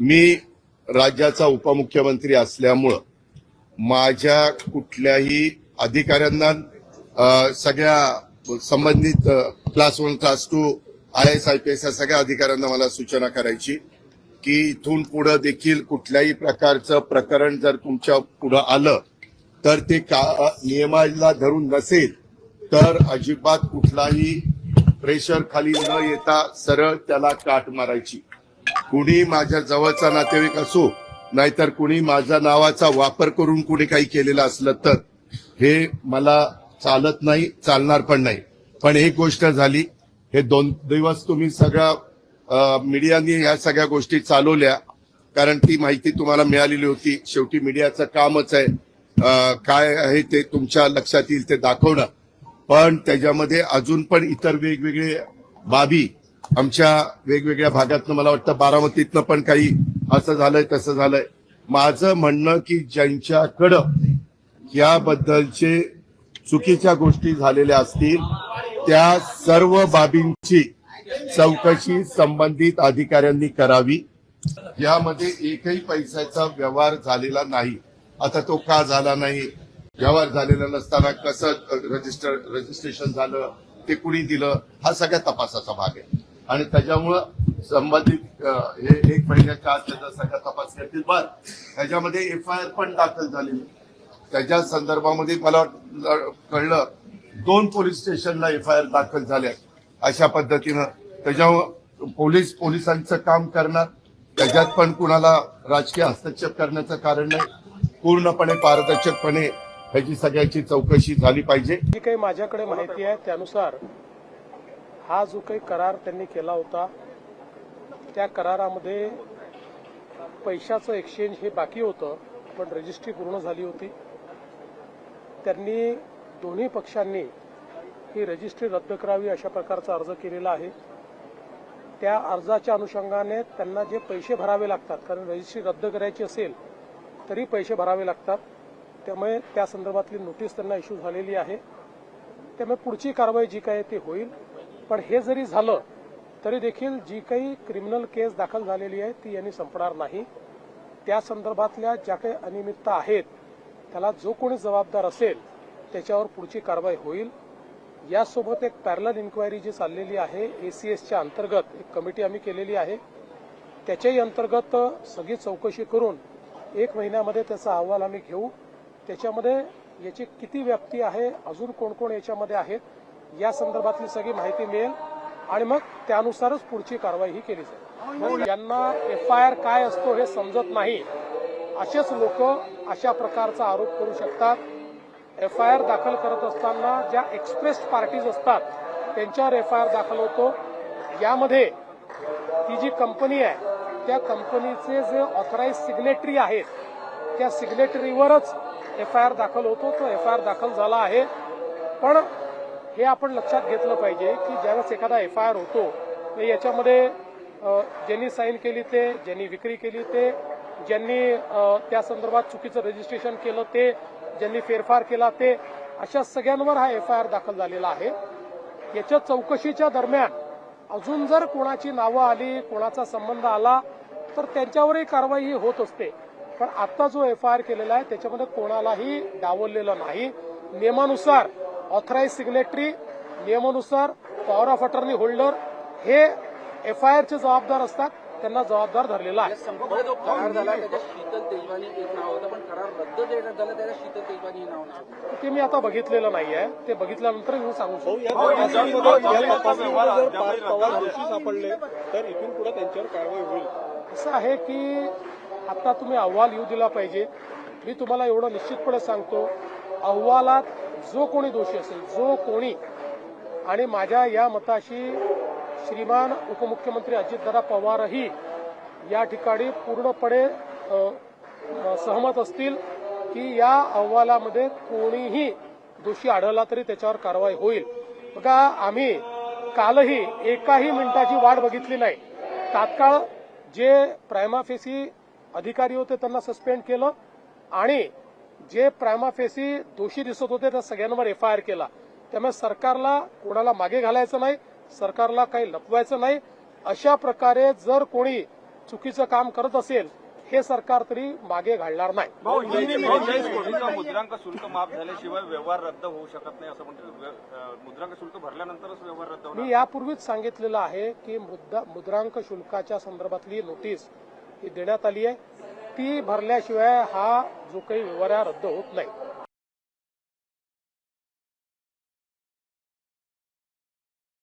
मी राज्याचा उपमुख्यमंत्री असल्यामुळं माझ्या कुठल्याही अधिकाऱ्यांना सगळ्या संबंधित class one class two I S I P S या सगळ्या अधिकाऱ्यांना मला सूचना करायची की इथून पुढं देखील कुठल्याही प्रकारचं प्रकरण जर तुमच्या पुढं आलं तर ते का नियमाला धरून नसेल तर अजिबात कुठलाही प्रेशर खाली न येता सरळ त्याला काट मारायची. कुणी माझ्या जवळचा नातेवाईक असो नाहीतर कुणी माझ्या नावाचा वापर करून कुणी काही केलेलं असलं तर हे मला चालत नाही चालणार पण नाही. पण एक गोष्ट झाली हे दोन दिवस तुम्ही सगळ्या मीडियानी ह्या सगळ्या गोष्टी चालवल्या कारण ती माहिती तुम्हाला मिळालेली होती. शेवटी मीडियाचं कामच आहे काय आहे ते तुमच्या लक्षात येईल ते दाखवणं. पण त्याच्यामध्ये अजून पण इतर वेगवेगळे बाबी आमच्या वेगवेगळ्या भागातनं मला वाटतं बारामतीतनं पण काही असं झालंय तसं झालंय. माझं म्हणणं की ज्यांच्याकडं याबद्दलचे चुकीच्या गोष्टी झालेल्या असतील त्या सर्व बाबींची चौकशी संबंधित अधिकाऱ्यांनी करावी. यामध्ये एकही पैशाचा व्यवहार झालेला नाही. आता तो का झाला नाही? व्यवहार झालेला नसताना कसं रजिस्टर रजिस्ट्रेशन झालं ते कुणी दिलं? हा सगळ्या तपासाचा भाग आहे. आणि त्याच्यामुळं संबंधित हे एक महिन्याच्या आत त्याचा सगळ्या तपास करतील. बर त्याच्यामध्ये एफ आय आर पण दाखल झालेली. त्याच्या संदर्भामध्ये मला कळलं दोन पोलीस स्टेशनला एफ आय आर दाखल झाल्या अशा पद्धतीनं. त्याच्यामुळं पोलीस पोलिसांचं काम करणार त्याच्यात पण कुणाला राजकीय हस्तक्षेप करण्याचं कारण नाही. पूर्णपणे पारदर्शकपणे ह्याची सगळ्याची चौकशी झाली पाहिजे. जी काही माझ्याकडे माहिती आहे त्यानुसार हा जो काही करार त्यांनी केला होता त्या करारामध्ये पैशाचं एक्सचेंज हे बाकी होतं पण रजिस्ट्री पूर्ण झाली होती. त्यांनी दोन्ही पक्षांनी ही रजिस्ट्री रद्द करावी अशा प्रकारचा अर्ज केलेला आहे. त्या अर्जाच्या अनुषंगाने त्यांना जे पैसे भरावे लागतात कारण रजिस्ट्री रद्द करायची असेल तरी पैसे भरावे लागतात. त्यामुळे त्या संदर्भातली नोटीस त्यांना इश्यू झालेली आहे. त्यामुळे पुढची कारवाई जी काय आहे ती होईल. पण हे जरी झालं तरी देखील जी काही क्रिमिनल केस दाखल झालेली आहे ती यांनी संपणार नाही. त्या संदर्भातल्या ज्या काही अनियमितता आहेत त्याला जो कोणी जबाबदार असेल त्याच्यावर पुढची कारवाई होईल. यासोबत एक पॅरल इन्क्वायरी जी चाललेली आहे एसीएसच्या अंतर्गत एक कमिटी आम्ही केलेली आहे. त्याच्याही अंतर्गत सगळी चौकशी करून एक महिन्यामध्ये त्याचा अहवाल आम्ही घेऊ. त्याच्यामध्ये याची किती व्याप्ती आहे अजून कोण कोण याच्यामध्ये आहेत या संदर्भातली सगळी माहिती मिळेल आणि मग त्यानुसारच पुढची कारवाई ही केली जाईल. यांना एफ आय आर काय असतो हे समजत नाही. असेच लोक अशा प्रकारचा आरोप करू शकतात. एफ आय आर दाखल करत असताना ज्या एक्सप्रेस पार्टीज असतात त्यांच्यावर एफ आय आर दाखल होतो. यामध्ये ती जी कंपनी आहे त्या कंपनीचे जे ऑथराईज सिग्नेटरी आहेत त्या सिग्नेटरीवरच एफ आय आर दाखल होतो. तो एफ आय आर दाखल झाला आहे. पण हे आपण लक्षात घेतलं पाहिजे की ज्यावेळेस एखादा एफ आय आर होतो तर याच्यामध्ये ज्यांनी साईन केली ते ज्यांनी विक्री केली ते ज्यांनी त्या संदर्भात चुकीचं रजिस्ट्रेशन केलं ते ज्यांनी फेरफार केला ते अशा सगळ्यांवर हा एफ आय आर दाखल झालेला आहे. याच्या चौकशीच्या दरम्यान अजून जर कोणाची नावं आली कोणाचा संबंध आला तर त्यांच्यावरही कारवाई ही होत असते. पण आता जो एफ आय आर केलेला आहे त्याच्यामध्ये कोणालाही डावललेलं नाही. नियमानुसार ऑथराईज सिग्नेटरी नियमानुसार पॉवर ऑफ अटर्नी होल्डर हे एफ आय आरचे जबाबदार असतात. त्यांना जबाबदार धरलेला आहे. संपूर्ण जो करार झाला त्याच्यात शीतल तेजवानी एक नाव होतं पण करार रद्द जे झालं त्याच्यात शीतल तेजवानी हे नाव नाही ते मी आता बघितलेलं नाही आहे ते बघितल्यानंतर मी सांगू शकतो. सापडले तर इथून पुढे त्यांच्यावर कारवाई होईल. असं आहे की आता तुम्ही अहवाल येऊ दिला पाहिजे. मी तुम्हाला एवढं निश्चितपणे सांगतो. अहवालात जो कोणी दोषी असेल जो कोणी. आणि माझ्या या मताशी श्रीमान उपमुख्यमंत्री अजितदादा पवारही या ठिकाणी पूर्णपणे सहमत असतील की या अहवालामध्ये कोणीही दोषी आढळला तरी त्याच्यावर कारवाई होईल. बघा आम्ही कालही एकाही मिनिटाची वाट बघितली नाही. तात्काळ जे प्रायमाफेसी अधिकारी होते त्यांना सस्पेंड केलं आणि जे प्रायमाफेसी दोषी दिसत होते त्या सगळ्यांवर एफ आय आर केला. त्यामुळे सरकारला कोणाला मागे घालायचं नाही सरकारला काही लपवायचं नाही. अशा प्रकारे जर कोणी चुकीचं काम करत असेल हे सरकार तरी मागे घालणार नाही. मुद्रांक शुल्क माफ झाल्याशिवाय व्यवहार रद्द होऊ शकत नाही असं म्हणते व्य- अं, मुद्रांक शुल्क भरल्यानंतरच व्यवहार रद्द मी यापूर्वीच सांगितलेलं आहे की मुद्रांक शुल्काच्या संदर्भातली नोटीस ही देण्यात आली आहे. ती भरल्याशिवाय हा जो काही व्यवहार रद्द होत नाही.